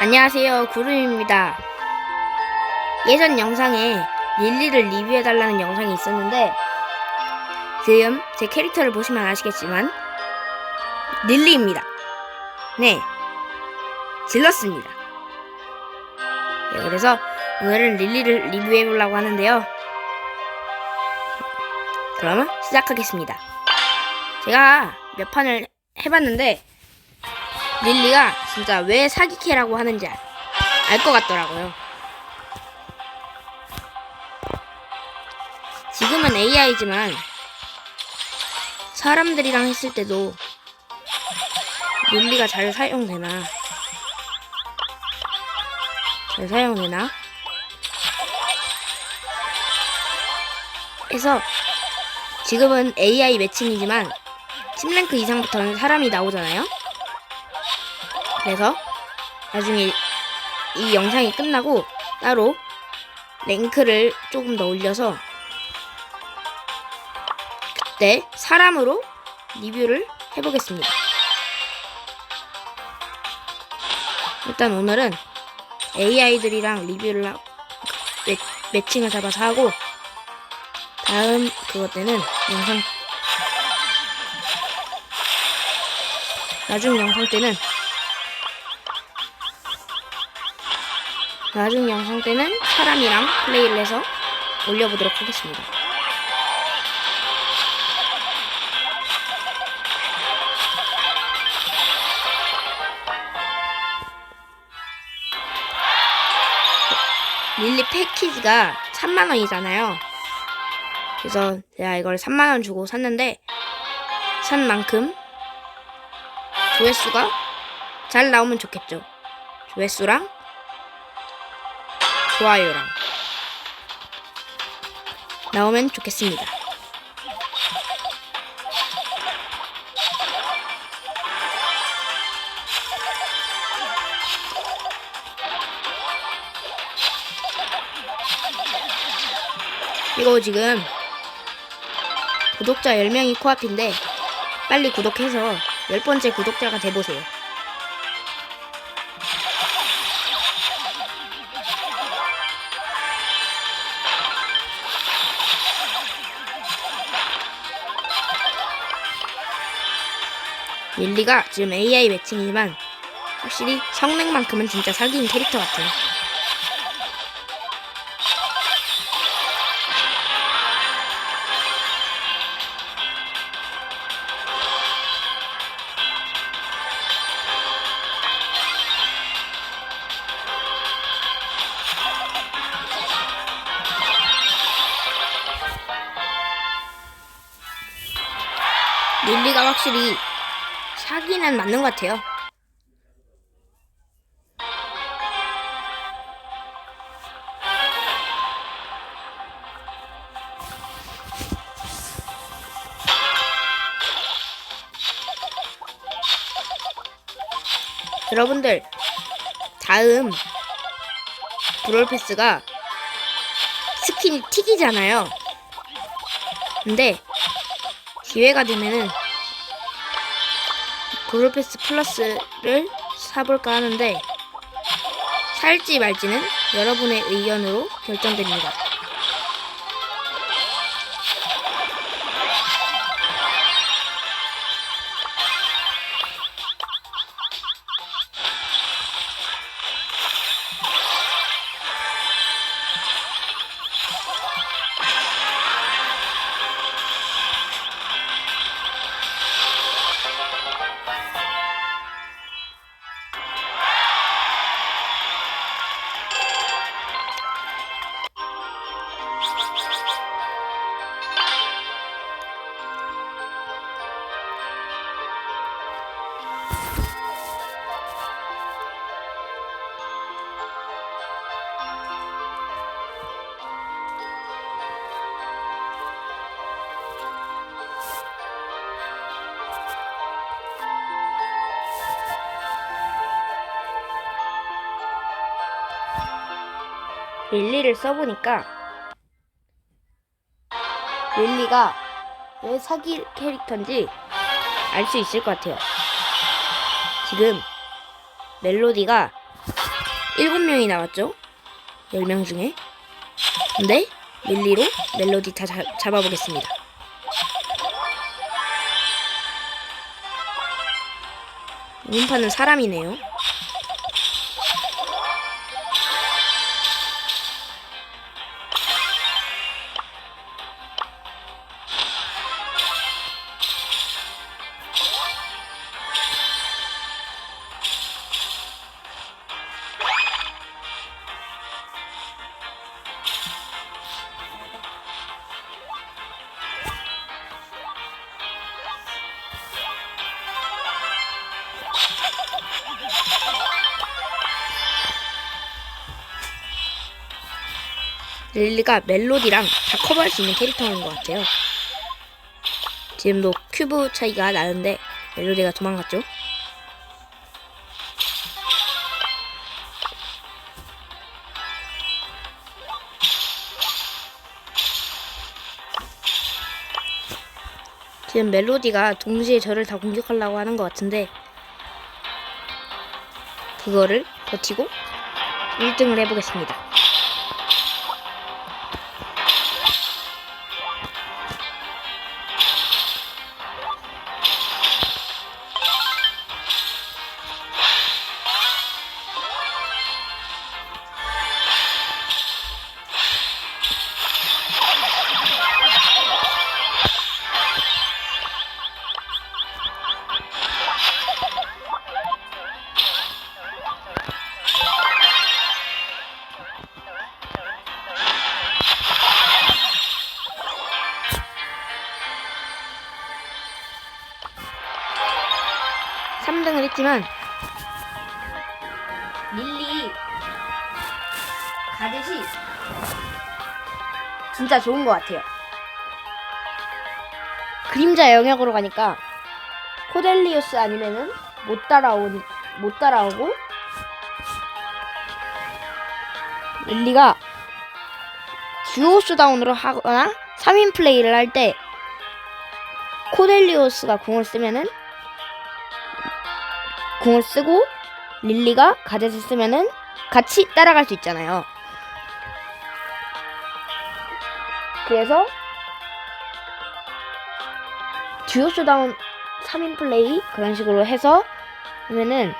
안녕하세요 구름입니다. 예전 영상에 릴리를 리뷰해달라는 영상이 있었는데 지금 제 캐릭터를 보시면 아시겠지만 릴리입니다. 네 질렀습니다. 네, 그래서 오늘은 릴리를 리뷰해보려고 하는데요. 그러면 시작하겠습니다. 제가 몇 판을 해봤는데 릴리가 진짜 왜 사기캐라고 하는지 알 것 같더라고요. 지금은 AI지만 사람들이랑 했을 때도 릴리가 잘 사용되나? 잘 사용되나? 해서 지금은 AI 매칭이지만 10랭크 이상부터는 사람이 나오잖아요? 그래서 나중에 이 영상이 끝나고 따로 랭크를 조금 더 올려서 그때 사람으로 리뷰를 해보겠습니다. 일단 오늘은 AI들이랑 리뷰를 하, 매, 매칭을 잡아서 하고 다음 그것 때는 영상 나중 영상 때는 나중 영상 때는 사람이랑 플레이를 해서 올려보도록 하겠습니다. 릴리 패키지가 3만원이잖아요. 그래서 제가 이걸 3만원 주고 샀는데, 산 만큼 조회수가 잘 나오면 좋겠죠. 조회수랑 좋아요랑 나오면 좋겠습니다. 이거 지금 구독자 10명이 코앞인데 빨리 구독해서 10번째 구독자가 돼보세요. 릴리가 지금 AI 매칭이지만 확실히 성능만큼은 진짜 사기인 캐릭터 같아요. 릴리가 확실히 사기는 맞는 것 같아요. 여러분들 다음 브롤 패스가 스킨이 튀기잖아요. 근데 기회가 되면은 브롤패스 플러스를 사볼까 하는데 살지 말지는 여러분의 의견으로 결정됩니다. 릴리를 써보니까 릴리가 왜 사기 캐릭터인지 알 수 있을 것 같아요. 지금 멜로디가 7명이 나왔죠? 10명 중에. 근데 릴리로 멜로디 다 잡, 잡아보겠습니다. 음파는 사람이네요. 릴리가 멜로디랑 다 커버할 수 있는 캐릭터인 것 같아요. 지금도 큐브 차이가 나는데 멜로디가 도망갔죠? 지금 멜로디가 동시에 저를 다 공격하려고 하는 것 같은데 그거를 버티고 1등을 해보겠습니다. 진짜 좋은 것 같아요. 그림자 영역으로 가니까 코델리우스 아니면은 못 따라오니 못 따라오고 릴리가 듀오 쇼다운으로 하거나 3인 플레이를 할 때 코델리우스가 궁을 쓰면은 궁을 쓰고 릴리가 가젯을 쓰면은 같이 따라갈 수 있잖아요. 그래서 듀오 쇼다운 3인 플레이 그런 식으로 해서 하면은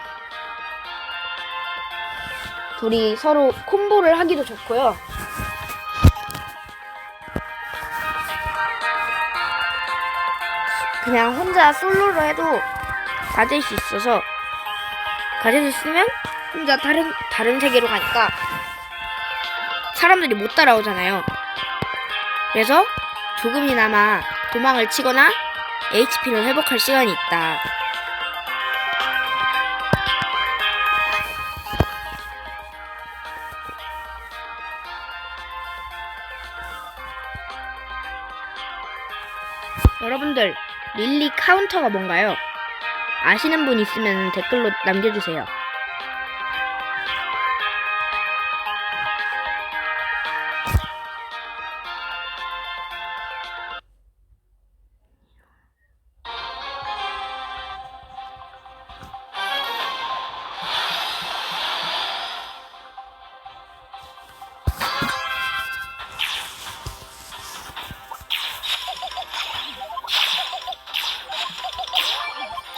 둘이 서로 콤보를 하기도 좋고요. 그냥 혼자 솔로로 해도 맞을 수 있어서 가젯을 쓰면 혼자 다른 다른 세계로 가니까 사람들이 못 따라오잖아요. 그래서 조금이나마 도망을 치거나 HP를 회복할 시간이 있다. 여러분들 릴리 카운터가 뭔가요? 아시는 분 있으면 댓글로 남겨주세요.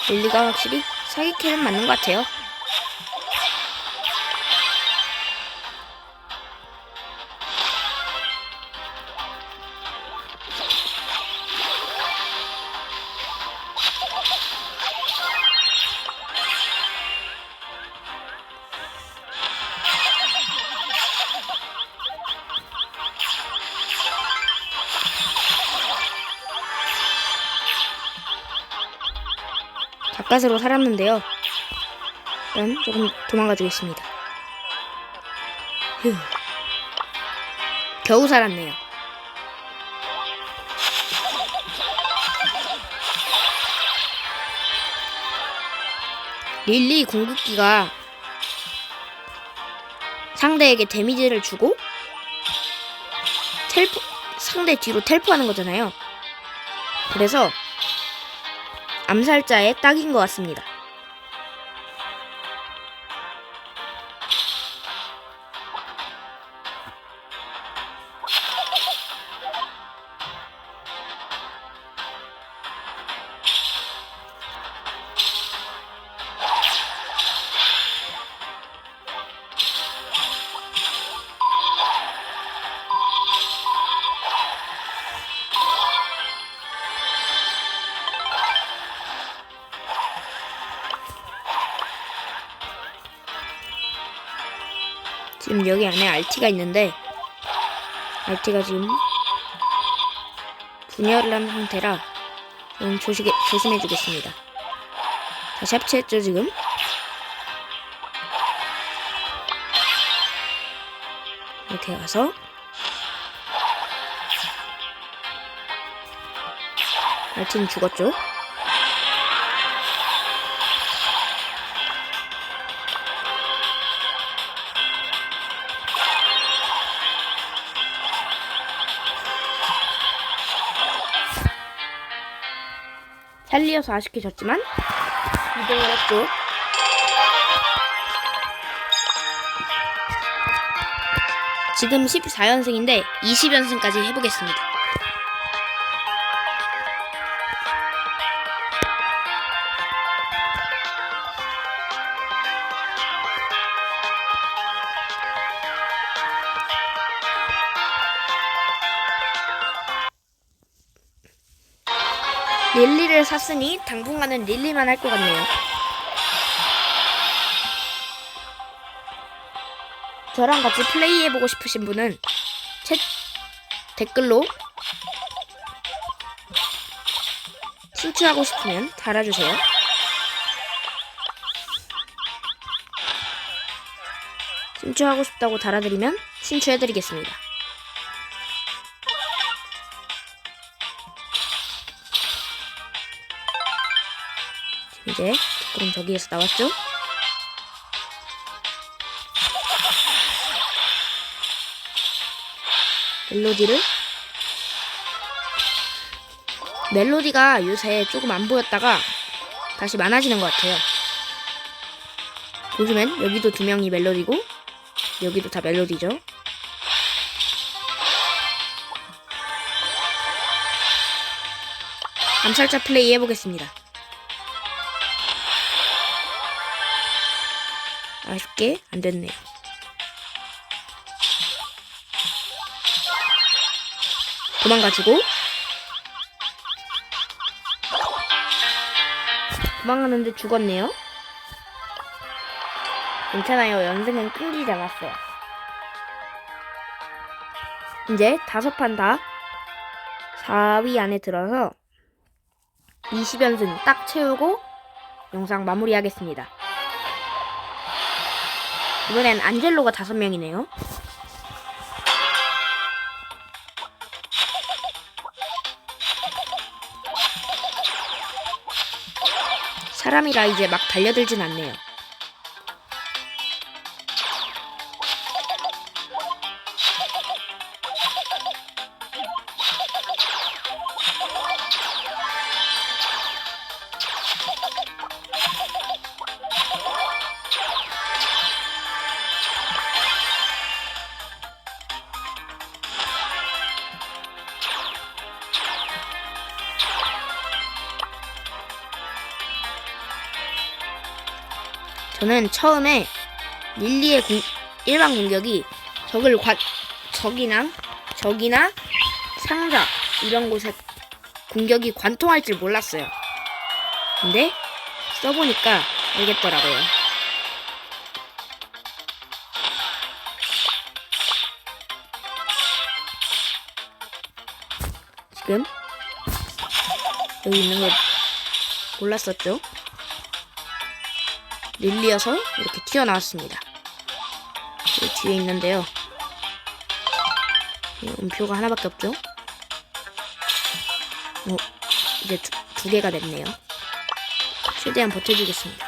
릴리가 확실히 사기캐는 맞는 것 같아요. 가까스로 살았는데요. 일단 조금 도망가 주겠습니다. 휴. 겨우 살았네요. 릴리 궁극기가 상대에게 데미지를 주고 텔포 상대 뒤로 텔포하는 거잖아요. 그래서 암살자의 딱인 것 같습니다. 지금 여기 안에 RT가 있는데 RT가 지금 분열을 한 상태라 좀 조시게, 조심해 주겠습니다. 다시 합체했죠 지금? 이렇게 가서 RT는 죽었죠? 살리어서 아쉽게 졌지만 2등을 했죠. 지금 14연승인데 20연승까지 해보겠습니다. 릴리를 샀으니 당분간은 릴리만 할 것 같네요. 저랑 같이 플레이해보고 싶으신 분은 챗 댓글로 신청하고 싶으면 달아주세요. 신청하고 싶다고 달아드리면 신청해드리겠습니다. 이제 그럼 저기에서 나왔죠? 멜로디를 멜로디가 요새 조금 안 보였다가 다시 많아지는 것 같아요. 보시면 여기도 두 명이 멜로디고 여기도 다 멜로디죠. 암살자 플레이 해보겠습니다. 아쉽게 안 됐네요. 도망가지고 도망가는데 죽었네요. 괜찮아요. 연승은 끊기지 않았어요. 이제 다섯 판 다 4위 안에 들어서 20연승 딱 채우고 영상 마무리하겠습니다. 이번엔 안젤로가 다섯 명이네요. 사람이라 이제 막 달려들진 않네요. 저는 처음에 릴리의 공, 일반 공격이 적을 관, 적이나 적이나 상자 이런 곳에 공격이 관통할 줄 몰랐어요. 근데 써보니까 알겠더라고요. 지금 여기 있는 거 몰랐었죠? 릴리여서 이렇게 튀어나왔습니다. 여기 뒤에 있는데요. 이 음표가 하나밖에 없죠? 어, 이제 두, 두 개가 됐네요. 최대한 버텨주겠습니다.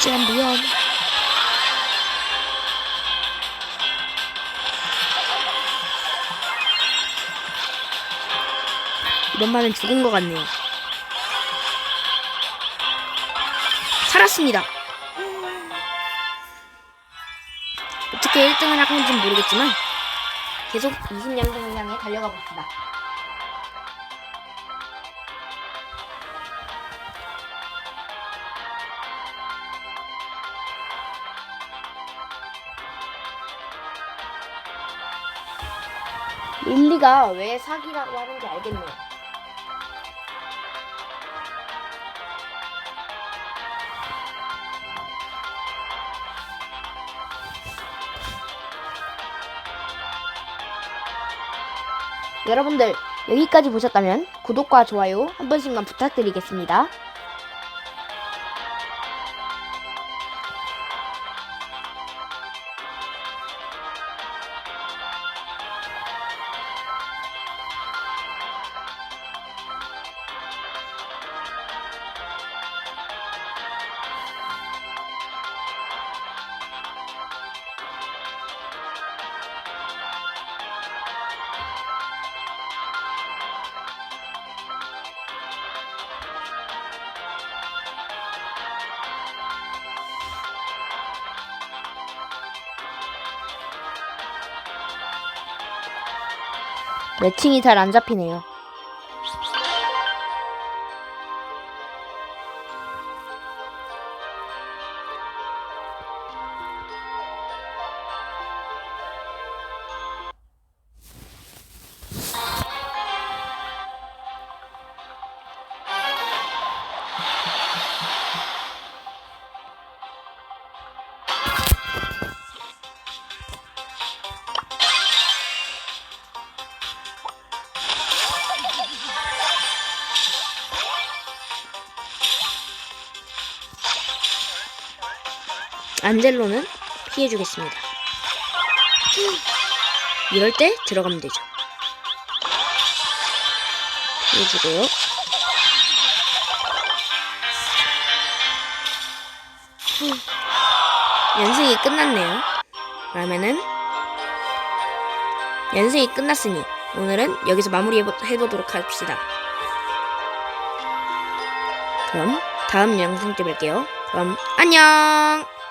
챔피언 이번만은 죽은 것 같네요. 살았습니다. 어떻게 1등을 하는지 모르겠지만 계속 20연승을 향해 달려가 봅시다. 릴리가 왜 사기라고 하는지 알겠네요. 여러분들 여기까지 보셨다면 구독과 좋아요 한 번씩만 부탁드리겠습니다. 매칭이 잘 안 잡히네요. 안젤로는 피해주겠습니다. 이럴 때 들어가면 되죠. 피해주고요. 연승이 끝났네요. 그러면은 연승이 끝났으니 오늘은 여기서 마무리해보도록 합시다. 그럼 다음 영상 때 뵐게요. 그럼 안녕!